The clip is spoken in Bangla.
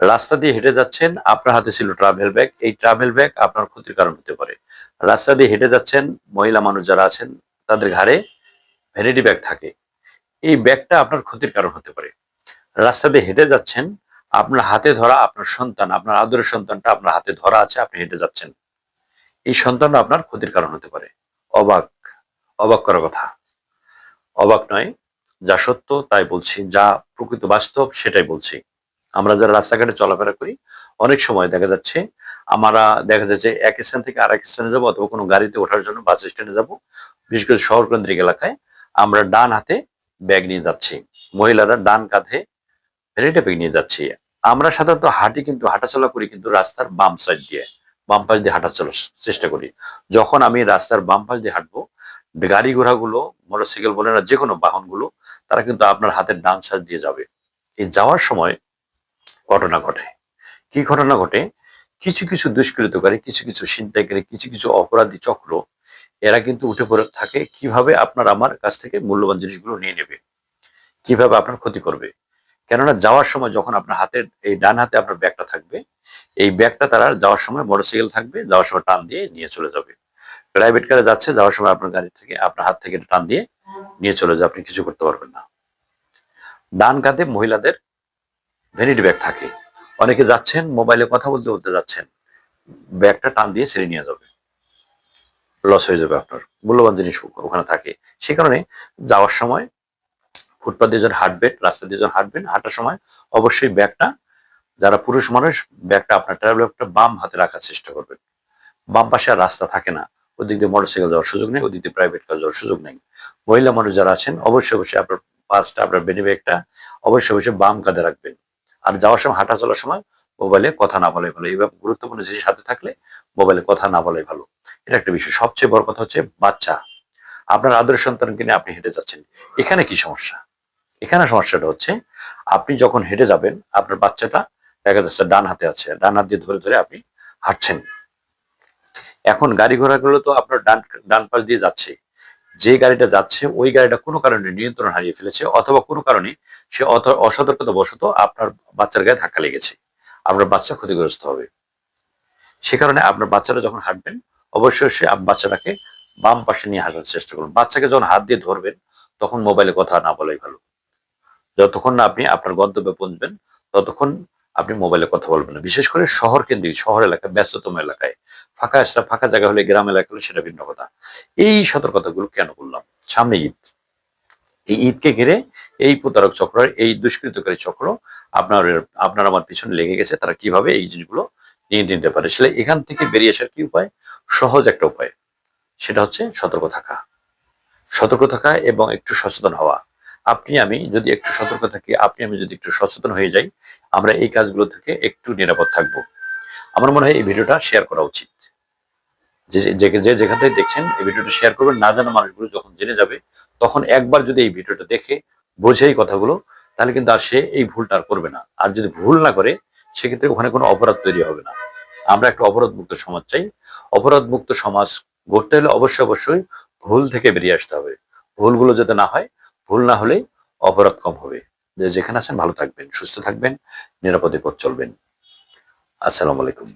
রাস্তা দিয়ে হেঁটে যাচ্ছেন, আপনার হাতে ছিল ট্রাভেল ব্যাগ এই ট্রাভেল ব্যাগ আপনার ক্ষতির কারণ হতে পারে। রাস্তা দিয়ে হেঁটে যাচ্ছেন, মহিলা মানুষ যারা আছেন, তাদের ঘাড়ে ভ্যানিটি ব্যাগ থাকে। এই ব্যাগটা আপনার ক্ষতির কারণ হতে পারে। রাস্তা দিয়ে হেঁটে যাচ্ছেন, আপনার হাতে ধরা আপনার সন্তান, আপনার আদরের সন্তানটা আপনার হাতে ধরা আছে, আপনি হেঁটে যাচ্ছেন। এই সন্তানটা আপনার ক্ষতির কারণ হতে পারে। অবাক অবাক করার কথা। অবাক নয়, যা সত্য তাই বলছি, যা প্রকৃত বাস্তব সেটাই বলছি। আমরা যারা রাস্তাঘাটে চলাফেরা করি, অনেক সময় দেখা যাচ্ছে আমরা দেখা যাচ্ছে এক স্থান থেকে আরেক স্থানে যাব অথবা কোনো গাড়িতে ওঠার জন্য বাস স্ট্যান্ডে যাব। বিশেষ করে শহর কেন্দ্রিক এলাকায় আমরা ডান হাতে ব্যাগ নিয়ে যাচ্ছি। মহিলারা ডান কাঁধে ভ্যানিটি ব্যাগ নিয়ে যাচ্ছি। আমরা সাধারণত হাঁটি কিন্তু হাঁটাচলা করি কিন্তু রাস্তার বাম সাইড দিয়ে, বাম পাশ দিয়ে হাঁটা চলার চেষ্টা করি। যখন আমি রাস্তার বাম পাশ দিয়ে হাঁটবো, গাড়ি ঘোড়াগুলো, মোটরসাইকেল বলে না যে কোনো বাহনগুলো, তারা কিন্তু আপনার হাতের ডান সাইড দিয়ে যাবে। এই যাওয়ার সময় ঘটনা ঘটে। কি ঘটনা ঘটে? কিছু কিছু দুষ্কৃতকারী কিছু কিছু ছিনতাইকারী কিছু কিছু অপরাধী চক্র, এরা কিন্তু উঠে পড়ে থাকে কীভাবে আপনার আমার কাছ থেকে মূল্যবান জিনিসগুলো নিয়ে নেবে? কীভাবে আপনার ক্ষতি করবে? কেননা যাওয়ার সময় যখন আপনার হাতের এই ডান হাতে আপনার ব্যাগটা থাকবে, এই ব্যাগটা তারা যাওয়ার সময় মোটরসাইকেল থাকবে, যাওয়ার সময় টান দিয়ে নিয়ে চলে যাবে। প্রাইভেট কারে যাচ্ছে, যাওয়ার সময় আপনার গাড়ি থেকে, আপনার হাত থেকে টান দিয়ে নিয়ে চলে যাবে, আপনি কিছু করতে পারবেন না। ডান কাঁধে মহিলাদের ভ্যানিটি ব্যাগ থাকে। অনেকে যাচ্ছেন, মোবাইলে কথা বলতে বলতে যাচ্ছেন। ব্যাগটা টান দিয়ে ছেড়ে নিয়ে যাবে। লস হয়ে যাবে আপনার। মূল্যবান জিনিস ওখানে থাকে। সে কারণে যাওয়ার সময় ফুটপাথ দিয়ে যখন হাঁটবেন, রাস্তা দিয়ে যখন হাঁটবেন, হাঁটার সময় অবশ্যই ব্যাগটা, যারা পুরুষ মানুষ, ব্যাগটা আপনার ট্রাভেল ব্যাগটা বাম হাতে রাখার চেষ্টা করবেন। বাম পাশে আর রাস্তা থাকে না। ওদিক দিয়ে মোটরসাইকেল যাওয়ার সুযোগ নেই, ওদিক দিয়ে প্রাইভেট কার যাওয়ার সুযোগ নেই। মহিলা মানুষ যারা আছেন, অবশ্যই অবশ্যই আপনার পাঁচটা আপনার বেনি ব্যাগটা অবশ্যই অবশ্যই বাম কাঁধে রাখবেন। আর যাওয়ার সময়, হাঁটা চলার সময় মোবাইলে কথা না বলাই ভালো। এইভাবে গুরুত্বপূর্ণ জিনিস হাতে থাকলে মোবাইলে কথা না বলাই ভালো। এটা একটা বিষয়। সবচেয়ে বড় কথা হচ্ছে বাচ্চা। আপনার আদরের সন্তানকে নিয়ে আপনি হেঁটে যাচ্ছেন। এখানে কি সমস্যা? এখানে সমস্যাটা হচ্ছে আপনি যখন হেঁটে যাবেন, আপনার বাচ্চাটা দেখা যাচ্ছে ডান হাতে আছে। ডান হাত দিয়ে ধরে ধরে আপনি হাঁটছেন। এখন গাড়ি ঘোড়াগুলো তো আপনার ডান ডান পাশ দিয়ে যাচ্ছে। যে গাড়িটা যাচ্ছে, ওই গাড়িটা কোনো কারণে নিয়ন্ত্রণ হারিয়ে ফেলেছে অথবা কোনো কারণে সে অসতর্কতা বশত আপনার বাচ্চার গায়ে ধাক্কা লেগেছে। আপনার বাচ্চা ক্ষতিগ্রস্ত হবে। সে কারণে আপনার বাচ্চারা যখন হাঁটবেন, অবশ্যই সে বাচ্চাটাকে বাম পাশে নিয়ে হাসার চেষ্টা করুন। বাচ্চাকে যখন হাত দিয়ে ধরবেন, তখন মোবাইলে কথা না বলাই ভালো। যতক্ষণ না আপনি আপনার গন্তব্যে পৌঁছবেন, ততক্ষণ আপনি মোবাইলে কথা বলবেন না। বিশেষ করে শহর কেন্দ্রিক শহর এলাকায় ব্যস্ততম এলাকায়। ফাঁকা সেটা ফাঁকা জায়গা হলে গ্রাম এলাকা হলে সেটা ভিন্ন কথা। এই সতর্কতাগুলো কেন করলাম সামনে ঈদ। এই ঈদকে ঘিরে এই প্রতারক চক্র এই দুষ্কৃতকারী চক্র আপনার আপনার আমার পিছনে লেগে গেছে, তারা কীভাবে এই জিনিসগুলো নিয়ে নিতে পারে? সেটা এখান থেকে বেরিয়ে আসার কি উপায়? সহজ একটা উপায়। সেটা হচ্ছে সতর্ক থাকা। সতর্ক থাকা এবং একটু সচেতন হওয়া। আপনি, আমি যদি একটু সতর্ক থাকি, আপনি, আমি যদি একটু সচেতন হয়ে যাই, আমরা এই কাজগুলো থেকে একটু নিরাপদ থাকব। আমার মনে হয় এই ভিডিওটা শেয়ার করা উচিত। যে যে- যেখান থেকে দেখছেন এই ভিডিওটা শেয়ার করবেন, না জানা মানুষগুলো যখন জেনে যাবে, তখন একবার যদি এই ভিডিওটা দেখে, বোঝে এই কথাগুলো, তাহলে কিন্তু আর সে এই ভুলটা আর করবে না। আর যদি ভুল না করে, সেক্ষেত্রে ওখানে কোনো অপরাধ তৈরি হবে না। আমরা একটা অপরাধ মুক্ত সমাজ চাই। অপরাধ মুক্ত সমাজ গড়তে হলে অবশ্যই অবশ্যই ভুল থেকে বেরিয়ে আসতে হবে। ভুলগুলো যাতে না হয়, ভুল না হলেই অপরাধ কম হবে। যেখানে আছেন ভালো থাকবেন, সুস্থ থাকবেন, নিরাপদে পথ চলবেন। আসসালামু আলাইকুম।